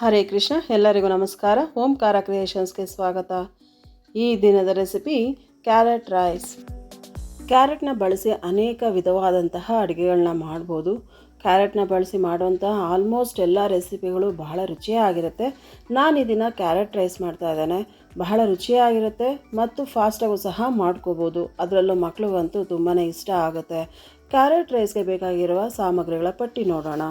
ಹರೇ ಕೃಷ್ಣ, ಎಲ್ಲರಿಗೂ ನಮಸ್ಕಾರ. ಓಂಕಾರ ಕ್ರಿಯೇಷನ್ಸ್ಗೆ ಸ್ವಾಗತ. ಈ ದಿನದ ರೆಸಿಪಿ, ಕ್ಯಾರೆಟ್ ರೈಸ್. ಕ್ಯಾರೆಟ್ನ ಬಳಸಿ ಅನೇಕ ವಿಧವಾದಂತಹ ಅಡುಗೆಗಳನ್ನ ಮಾಡ್ಬೋದು. ಕ್ಯಾರೆಟ್ನ ಬಳಸಿ ಮಾಡುವಂತಹ ಆಲ್ಮೋಸ್ಟ್ ಎಲ್ಲ ರೆಸಿಪಿಗಳು ಬಹಳ ರುಚಿಯಾಗಿರುತ್ತೆ. ನಾನು ಇದನ್ನು ಕ್ಯಾರೆಟ್ ರೈಸ್ ಮಾಡ್ತಾ ಇದ್ದೇನೆ. ಬಹಳ ರುಚಿಯಾಗಿರುತ್ತೆ ಮತ್ತು ಫಾಸ್ಟಾಗೂ ಸಹ ಮಾಡ್ಕೋಬೋದು. ಅದರಲ್ಲೂ ಮಕ್ಕಳಿಗಂತೂ ತುಂಬಾ ಇಷ್ಟ ಆಗುತ್ತೆ. ಕ್ಯಾರೆಟ್ ರೈಸ್ಗೆ ಬೇಕಾಗಿರುವ ಸಾಮಗ್ರಿಗಳ ಪಟ್ಟಿ ನೋಡೋಣ.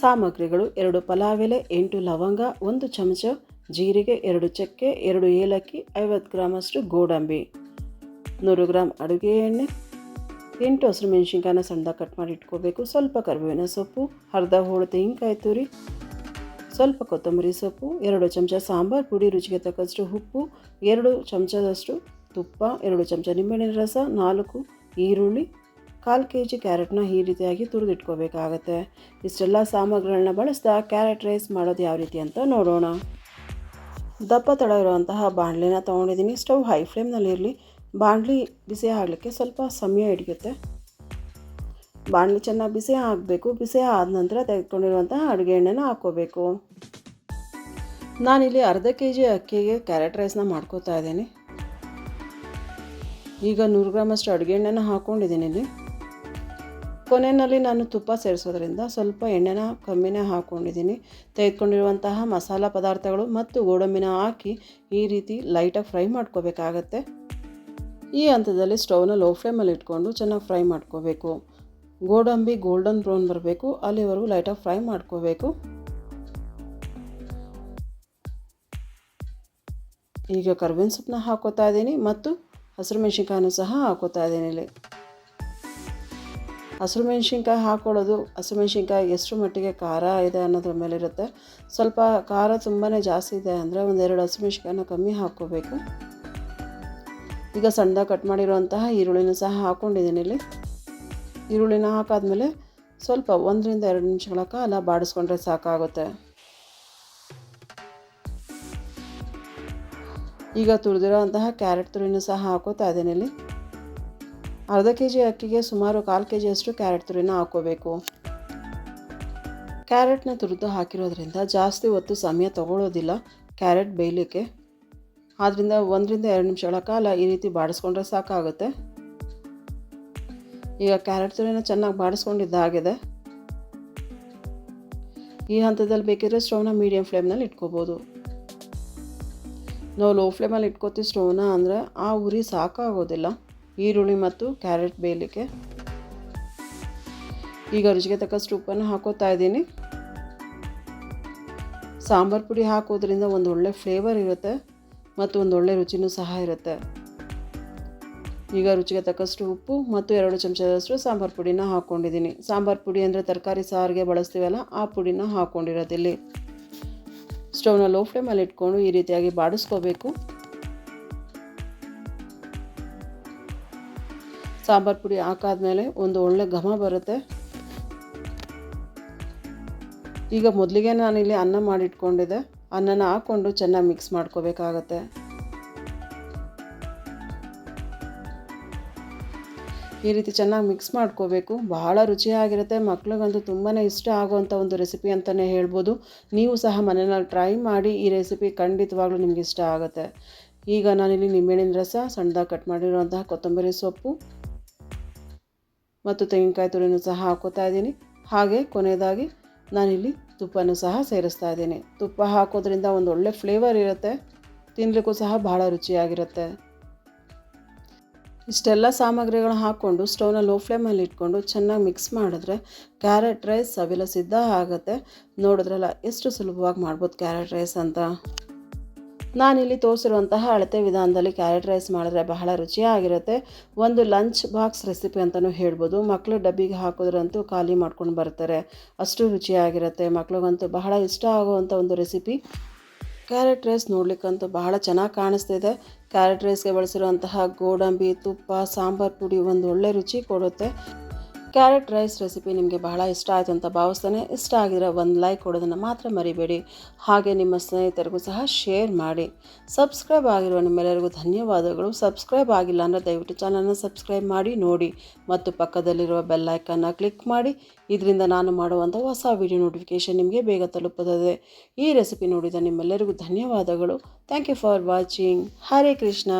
ಸಾಮಗ್ರಿಗಳು ಎರಡು ಪಲಾವ್ ಎಲೆ ಎಂಟು ಲವಂಗ, ಒಂದು ಚಮಚ ಜೀರಿಗೆ, ಎರಡು ಚಕ್ಕೆ, ಎರಡು ಏಲಕ್ಕಿ, ಐವತ್ತು ಗ್ರಾಮಷ್ಟು ಗೋಡಂಬಿ. ನೂರು ಗ್ರಾಮ್ ಅಡುಗೆ ಎಣ್ಣೆ, ಎಂಟು ಹಸಿರು ಮೆಣಸಿನ್ಕಾಯನ್ನ ಸಣ್ಣದಾಗಿ ಕಟ್ ಮಾಡಿ ಇಟ್ಕೋಬೇಕು. ಸ್ವಲ್ಪ ಕರಿಬೇವಿನ ಸೊಪ್ಪು, ಅರ್ಧ ಹೋಳು ತೆಂಗಿನಕಾಯಿ ತುರಿ, ಸ್ವಲ್ಪ ಕೊತ್ತಂಬರಿ ಸೊಪ್ಪು, ಎರಡು ಚಮಚ ಸಾಂಬಾರು ಪುಡಿ, ರುಚಿಗೆ ತಕ್ಕಷ್ಟು ಉಪ್ಪು, ಎರಡು ಚಮಚದಷ್ಟು ತುಪ್ಪ, ಎರಡು ಚಮಚ ನಿಂಬೆಹಣ್ಣಿನ ರಸ, ನಾಲ್ಕು ಈರುಳ್ಳಿ ಕಾಲು ಕೆ ಜಿ ಕ್ಯಾರೆಟ್ನ ಈ ರೀತಿಯಾಗಿ ತುರಿದಿಟ್ಕೋಬೇಕಾಗತ್ತೆ. ಇಷ್ಟೆಲ್ಲ ಸಾಮಗ್ರಿಗಳನ್ನ ಬಳಸ್ತಾ ಕ್ಯಾರೆಟ್ ರೈಸ್ ಮಾಡೋದು ಯಾವ ರೀತಿ ಅಂತ ನೋಡೋಣ. ದಪ್ಪ ತಳ ಇರುವಂತಹ ಬಾಣಲಿನ ತೊಗೊಂಡಿದ್ದೀನಿ. ಸ್ಟವ್ ಹೈ ಫ್ಲೇಮ್ನಲ್ಲಿರಲಿ ಬಾಣಲಿ ಬಿಸಿ ಆಗಲಿಕ್ಕೆ ಸ್ವಲ್ಪ ಸಮಯ ಹಿಡಿಯುತ್ತೆ. ಬಾಣಲಿ ಚೆನ್ನಾಗಿ ಬಿಸಿ ಆಗಬೇಕು. ಬಿಸಿ ಆದ ನಂತರ ತೆಗೆದುಕೊಂಡಿರುವಂತಹ ಅಡುಗೆ ಎಣ್ಣೆನ ಹಾಕ್ಕೋಬೇಕು. ನಾನಿಲ್ಲಿ ಅರ್ಧ ಕೆ ಜಿ ಅಕ್ಕಿಗೆ ಕ್ಯಾರೆಟ್ ರೈಸ್ನ ಮಾಡ್ಕೋತಾ ಇದ್ದೀನಿ. ಈಗ ನೂರು ಗ್ರಾಮಷ್ಟು ಅಡುಗೆ ಎಣ್ಣೆನ ಹಾಕ್ಕೊಂಡಿದ್ದೀನಿ ಇಲ್ಲಿ. ಕೊನೆಯಲ್ಲಿ ನಾನು ತುಪ್ಪ ಸೇರಿಸೋದ್ರಿಂದ ಸ್ವಲ್ಪ ಎಣ್ಣೆನ ಕಮ್ಮಿನೇ ಹಾಕ್ಕೊಂಡಿದ್ದೀನಿ ತೆಗೆದುಕೊಂಡಿರುವಂತಹ ಮಸಾಲ ಪದಾರ್ಥಗಳು ಮತ್ತು ಗೋಡಂಬಿನ ಹಾಕಿ ಈ ರೀತಿ ಲೈಟಾಗಿ ಫ್ರೈ ಮಾಡ್ಕೋಬೇಕಾಗತ್ತೆ. ಈ ಹಂತದಲ್ಲಿ ಸ್ಟವ್ನ ಲೋ ಫ್ಲೇಮಲ್ಲಿ ಇಟ್ಕೊಂಡು ಚೆನ್ನಾಗಿ ಫ್ರೈ ಮಾಡ್ಕೋಬೇಕು. ಗೋಡಂಬಿ ಗೋಲ್ಡನ್ ಬ್ರೌನ್ ಬರಬೇಕು, ಅಲ್ಲಿವರೆಗೂ ಲೈಟಾಗಿ ಫ್ರೈ ಮಾಡ್ಕೋಬೇಕು. ಈಗ ಕರ್ಬೇವಿನ ಸೊಪ್ಪನ್ನ ಹಾಕೋತಾ ಇದ್ದೀನಿ ಮತ್ತು ಹಸಿರು ಮೆಣಸಿನ್ಕಾಯನ್ನು ಸಹ ಹಾಕೋತಾ ಇದ್ದೀನಿ ಇಲ್ಲಿ. ಹಸಿರು ಮೆಣಸಿನ್ಕಾಯಿ ಹಾಕ್ಕೊಳ್ಳೋದು ಹಸಿರು ಮೆಣಸಿನ್ಕಾಯಿ ಎಷ್ಟು ಮಟ್ಟಿಗೆ ಖಾರ ಇದೆ ಅನ್ನೋದ್ರ ಮೇಲೆ ಇರುತ್ತೆ ಸ್ವಲ್ಪ ಖಾರ ತುಂಬಾ ಜಾಸ್ತಿ ಇದೆ ಅಂದರೆ ಒಂದೆರಡು ಹಸಿರು ಮೆಣಸಿನ್ಕಾಯನ್ನ ಕಮ್ಮಿ ಹಾಕ್ಕೋಬೇಕು. ಈಗ ಸಣ್ಣದಾಗಿ ಕಟ್ ಮಾಡಿರುವಂತಹ ಈರುಳ್ಳಿನ ಸಹ ಹಾಕ್ಕೊಂಡಿದ್ದೀನಿ ಇಲ್ಲಿ. ಈರುಳ್ಳಿನ ಹಾಕಾದ್ಮೇಲೆ ಸ್ವಲ್ಪ ಒಂದರಿಂದ ಎರಡು ನಿಮಿಷಗಳ ಕಾಲ ಬಾಡಿಸ್ಕೊಂಡ್ರೆ ಸಾಕಾಗುತ್ತೆ. ಈಗ ತುರಿದಿರೋ ಅಂತಹ ಕ್ಯಾರೆಟ್ ತುರಿನೂ ಸಹ ಹಾಕೋತಾ ಇದ್ದೀನಿ ಇಲ್ಲಿ. ಅರ್ಧ ಕೆ ಜಿ ಅಕ್ಕಿಗೆ ಸುಮಾರು ಕಾಲು ಕೆ ಜಿಯಷ್ಟು ಕ್ಯಾರೆಟ್ ತುರಿನ ಹಾಕ್ಕೋಬೇಕು. ಕ್ಯಾರೆಟ್ನ ತುರಿದು ಹಾಕಿರೋದ್ರಿಂದ ಜಾಸ್ತಿ ಹೊತ್ತು ಸಮಯ ತಗೊಳ್ಳೋದಿಲ್ಲ ಕ್ಯಾರೆಟ್ ಬೇಯಲಿಕ್ಕೆ. ಆದ್ದರಿಂದ ಒಂದರಿಂದ ಎರಡು ನಿಮಿಷಗಳ ಕಾಲ ಈ ರೀತಿ ಬಾಡಿಸ್ಕೊಂಡ್ರೆ ಸಾಕಾಗುತ್ತೆ. ಈಗ ಕ್ಯಾರೆಟ್ ತುರಿನ ಚೆನ್ನಾಗಿ ಬಾಡಿಸ್ಕೊಂಡಿದ್ದಾಗಿದೆ ಈ ಹಂತದಲ್ಲಿ ಬೇಕಿದ್ರೆ ಸ್ಟೌವ್ನ ಮೀಡಿಯಂ ಫ್ಲೇಮ್ನಲ್ಲಿ ಇಟ್ಕೋಬೋದು. ನಾವು ಲೋ ಫ್ಲೇಮಲ್ಲಿ ಇಟ್ಕೋತೀವಿ ಸ್ಟೌವ್ನ ಅಂದರೆ ಆ ಉರಿ ಸಾಕಾಗೋದಿಲ್ಲ. ಈರುಳ್ಳಿ ಮತ್ತು ಕ್ಯಾರೆಟ್ ಬೇಯಲಿಕ್ಕೆ. ಈಗ ರುಚಿಗೆ ತಕ್ಕಷ್ಟು ಉಪ್ಪನ್ನು ಹಾಕೋತಾ ಇದ್ದೀನಿ. ಸಾಂಬಾರು ಪುಡಿ ಹಾಕೋದ್ರಿಂದ ಒಂದು ಒಳ್ಳೆ ಫ್ಲೇವರ್ ಇರುತ್ತೆ ಮತ್ತು ಒಂದು ಒಳ್ಳೆ ರುಚಿನೂ ಸಹ ಇರುತ್ತೆ. ಈಗ ರುಚಿಗೆ ತಕ್ಕಷ್ಟು ಉಪ್ಪು ಮತ್ತು ಎರಡು ಚಮಚದಷ್ಟು ಸಾಂಬಾರು ಪುಡಿನ ಹಾಕ್ಕೊಂಡಿದ್ದೀನಿ ಸಾಂಬಾರು ಪುಡಿ ಅಂದರೆ ತರಕಾರಿ ಸಾರಿಗೆ ಬಳಸ್ತೀವಲ್ಲ, ಆ ಪುಡಿನ ಹಾಕ್ಕೊಂಡಿರೋದಿಲ್ಲಿ ಸ್ಟವ್ನ ಲೋ ಫ್ಲೇಮಲ್ಲಿ ಇಟ್ಕೊಂಡು ಈ ರೀತಿಯಾಗಿ ಬಾಡಿಸ್ಕೋಬೇಕು. ಸಾಂಬಾರು ಪುಡಿ ಹಾಕಾದ್ಮೇಲೆ ಒಂದು ಒಳ್ಳೆ ಘಮ ಬರುತ್ತೆ. ಈಗ ಮೊದಲಿಗೆ ನಾನಿಲ್ಲಿ ಅನ್ನ ಮಾಡಿಟ್ಕೊಂಡಿದ್ದೆ. ಅನ್ನನ ಹಾಕ್ಕೊಂಡು ಚೆನ್ನಾಗಿ ಮಿಕ್ಸ್ ಮಾಡ್ಕೋಬೇಕಾಗತ್ತೆ. ಈ ರೀತಿ ಚೆನ್ನಾಗಿ ಮಿಕ್ಸ್ ಮಾಡ್ಕೋಬೇಕು. ಬಹಳ ರುಚಿಯಾಗಿರುತ್ತೆ. ಮಕ್ಳಿಗಂತೂ ತುಂಬಾ ಇಷ್ಟ ಆಗುವಂಥ ಒಂದು ರೆಸಿಪಿ ಅಂತಲೇ ಹೇಳ್ಬೋದು. ನೀವು ಸಹ ಮನೆಯಲ್ಲಿ ಟ್ರೈ ಮಾಡಿ ಈ ರೆಸಿಪಿ ಖಂಡಿತವಾಗ್ಲೂ ನಿಮ್ಗೆ ಇಷ್ಟ ಆಗುತ್ತೆ. ಈಗ ನಾನಿಲ್ಲಿ ನಿಂಬೆಹಣ್ಣಿನ ರಸ, ಸಣ್ಣದಾಗಿ ಕಟ್ ಮಾಡಿರುವಂತಹ ಕೊತ್ತಂಬರಿ ಸೊಪ್ಪು ಮತ್ತು ತೆಂಗಿನಕಾಯಿ ತುರಿನೂ ಸಹ ಹಾಕೋತಾ ಇದ್ದೀನಿ. ಹಾಗೆ ಕೊನೆಯದಾಗಿ ನಾನಿಲ್ಲಿ ತುಪ್ಪನೂ ಸಹ ಸೇರಿಸ್ತಾ ಇದ್ದೀನಿ. ತುಪ್ಪ ಹಾಕೋದ್ರಿಂದ ಒಂದು ಒಳ್ಳೆ ಫ್ಲೇವರ್ ಇರುತ್ತೆ. ತಿನ್ನಲಿಕ್ಕೂ ಸಹ ಭಾಳ ರುಚಿಯಾಗಿರುತ್ತೆ. ಇಷ್ಟೆಲ್ಲ ಸಾಮಗ್ರಿಗಳು ಹಾಕ್ಕೊಂಡು ಸ್ಟವ್ನ ಲೋ ಫ್ಲೇಮಲ್ಲಿ ಇಟ್ಕೊಂಡು ಚೆನ್ನಾಗಿ ಮಿಕ್ಸ್ ಮಾಡಿದ್ರೆ ಕ್ಯಾರೆಟ್ ರೈಸ್ ಸವಿಲ ಸಿದ್ಧ ಆಗುತ್ತೆ. ನೋಡಿದ್ರಲ್ಲ, ಎಷ್ಟು ಸುಲಭವಾಗಿ ಮಾಡ್ಬೋದು ಕ್ಯಾರೆಟ್ ರೈಸ್ ಅಂತ? ನಾನಿಲ್ಲಿ ತೋರಿಸಿರುವಂತಹ ಅಳತೆ ವಿಧಾನದಲ್ಲಿ ಕ್ಯಾರೆಟ್ ರೈಸ್ ಮಾಡಿದ್ರೆ ಬಹಳ ರುಚಿಯಾಗಿರುತ್ತೆ. ಒಂದು ಲಂಚ್ ಬಾಕ್ಸ್ ರೆಸಿಪಿ ಅಂತಲೂ ಹೇಳ್ಬೋದು. ಮಕ್ಕಳು ಡಬ್ಬಿಗೆ ಹಾಕೋದ್ರಂತೂ ಖಾಲಿ ಮಾಡ್ಕೊಂಡು ಬರ್ತಾರೆ. ಅಷ್ಟು ರುಚಿಯಾಗಿರುತ್ತೆ. ಮಕ್ಳಿಗಂತೂ ಬಹಳ ಇಷ್ಟ ಆಗುವಂಥ ಒಂದು ರೆಸಿಪಿ. ಕ್ಯಾರೆಟ್ ರೈಸ್ ನೋಡ್ಲಿಕ್ಕಂತೂ ಬಹಳ ಚೆನ್ನಾಗಿ ಕಾಣಿಸ್ತಿದೆ. ಕ್ಯಾರೆಟ್ ರೈಸ್ಗೆ ಬಳಸಿರುವಂತಹ ಗೋಡಂಬಿ, ತುಪ್ಪ, ಸಾಂಬಾರು ಪುಡಿ ಒಂದು ಒಳ್ಳೆ ರುಚಿ ಕೊಡುತ್ತೆ. ಕ್ಯಾರೆಟ್ ರೈಸ್ ರೆಸಿಪಿ ನಿಮಗೆ ಬಹಳ ಇಷ್ಟ ಆಯಿತು ಅಂತ ಭಾವಿಸ್ತೇನೆ. ಇಷ್ಟ ಆಗಿದ್ರೆ ಒಂದು ಲೈಕ್ ಕೊಡೋದನ್ನು ಮಾತ್ರ ಮರಿಬೇಡಿ. ಹಾಗೆ ನಿಮ್ಮ ಸ್ನೇಹಿತರಿಗೂ ಸಹ ಶೇರ್ ಮಾಡಿ. ಸಬ್ಸ್ಕ್ರೈಬ್ ಆಗಿರುವ ನಿಮ್ಮೆಲ್ಲರಿಗೂ ಧನ್ಯವಾದಗಳು. ಸಬ್ಸ್ಕ್ರೈಬ್ ಆಗಿಲ್ಲ ಅಂದರೆ ದಯವಿಟ್ಟು ಚಾನಲ್ನ ಸಬ್ಸ್ಕ್ರೈಬ್ ಮಾಡಿ, ನೋಡಿ ಮತ್ತು ಪಕ್ಕದಲ್ಲಿರುವ ಬೆಲ್ ಐಕನ್ನ ಕ್ಲಿಕ್ ಮಾಡಿ. ಇದರಿಂದ ನಾನು ಮಾಡುವಂಥ ಹೊಸ ವಿಡಿಯೋ ನೋಟಿಫಿಕೇಷನ್ ನಿಮಗೆ ಬೇಗ ತಲುಪುತ್ತದೆ. ಈ ರೆಸಿಪಿ ನೋಡಿದ ನಿಮ್ಮೆಲ್ಲರಿಗೂ ಧನ್ಯವಾದಗಳು. Thank you for watching. Hare Krishna.